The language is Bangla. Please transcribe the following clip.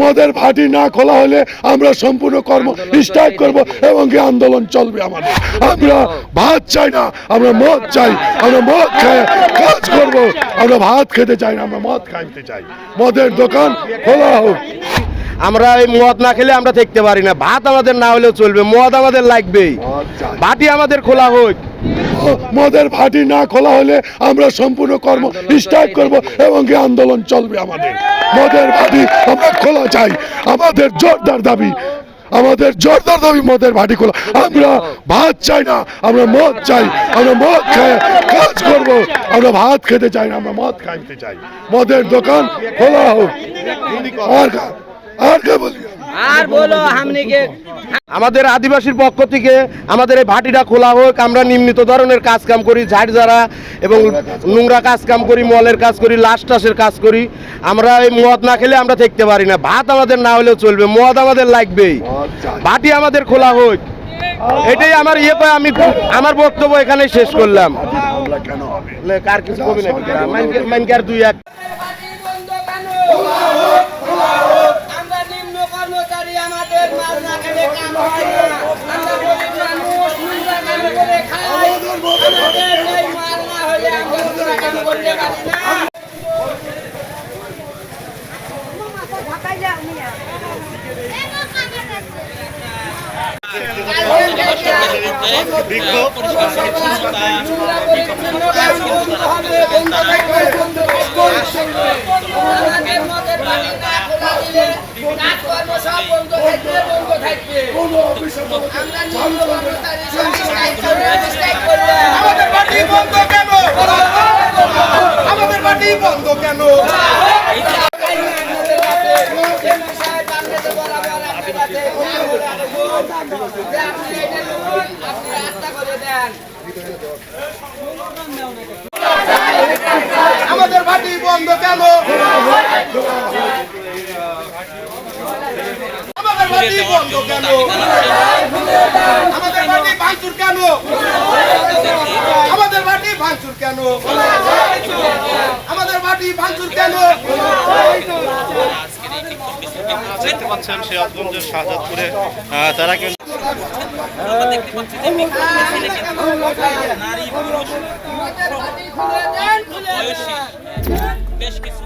মদের ভাটি না খোলা হলে আমরা সম্পূর্ণ কর্ম স্টার্ট করব এবং কি আন্দোলন চলবে আমাদের। আমরা ভাত চাই না আমরা মদ চাই আমরা মদ খাই কাজ করব। আমরা ভাত খেতে চাই না আমরা মদ খাইতে চাই। মদের দোকান খোলা হোক। আমরা এই মদ না খেলে আমরা থাকতে পারি না। ভাত আমাদের না হলেও চলবে মদ আমাদের লাগবেই। ভাটি আমাদের খোলা হোক। মদের ভাটি না খোলা হলে আমরা সম্পূর্ণ কর্ম স্টার্ট করব এবং আন্দোলন চলবে আমাদের। মদের ভাটি আমরা খোলা চাই। আমাদের জোরদার দাবি, আমাদের জোরদার দাবি মদের ভাটি খোলা। আমরা ভাত চাই না, আমরা মদ চাই। আমরা মদ খাই কাজ করব। আমরা ভাত খেতে চাই না, আমরা মদ খাইতে চাই। মদের দোকান খোলা হোক। আর আমাদের আদিবাসীর পক্ষ থেকে আমাদের এই ভাটিটা খোলা হোক আমরা নিম্নিত ধরনের কাজ কাম করি ঝাড় ঝাড়া এবং নোংরা কাজ কাম করি মলের কাজ করি লাশ টাসের কাজ করি। আমরা এই মদ না খেলে আমরা থাকতে পারি না। ভাত আমাদের না হলেও চলবে মদ আমাদের লাগবেই। ভাটি আমাদের খোলা হোক। এটাই আমার ইয়ে করে আমি আমার বক্তব্য এখানে শেষ করলাম। কার কিছু কবি নাকি? থাকবে। আমরা নিম্ন কর্মচারী সব স্ট্রাইক করব স্ট্রাইক করব আমাদের পার্টি বন্ধ কেন আমাদের পার্টি বন্ধ কেন? আমাদের পার্টি বন্ধ কেন? আমাদের পার্টি বন্ধ কেন? আমাদের পার্টি ভাঙচুর কেন? আমাদের বাড়ি ভাঙচুর কেন আমাদের বাড়ি ভাঙচুর কেন দেখতে পাচ্ছেন সিরাজগঞ্জের শাহজাদপুরে তারা কিন্তু বেশ কিছু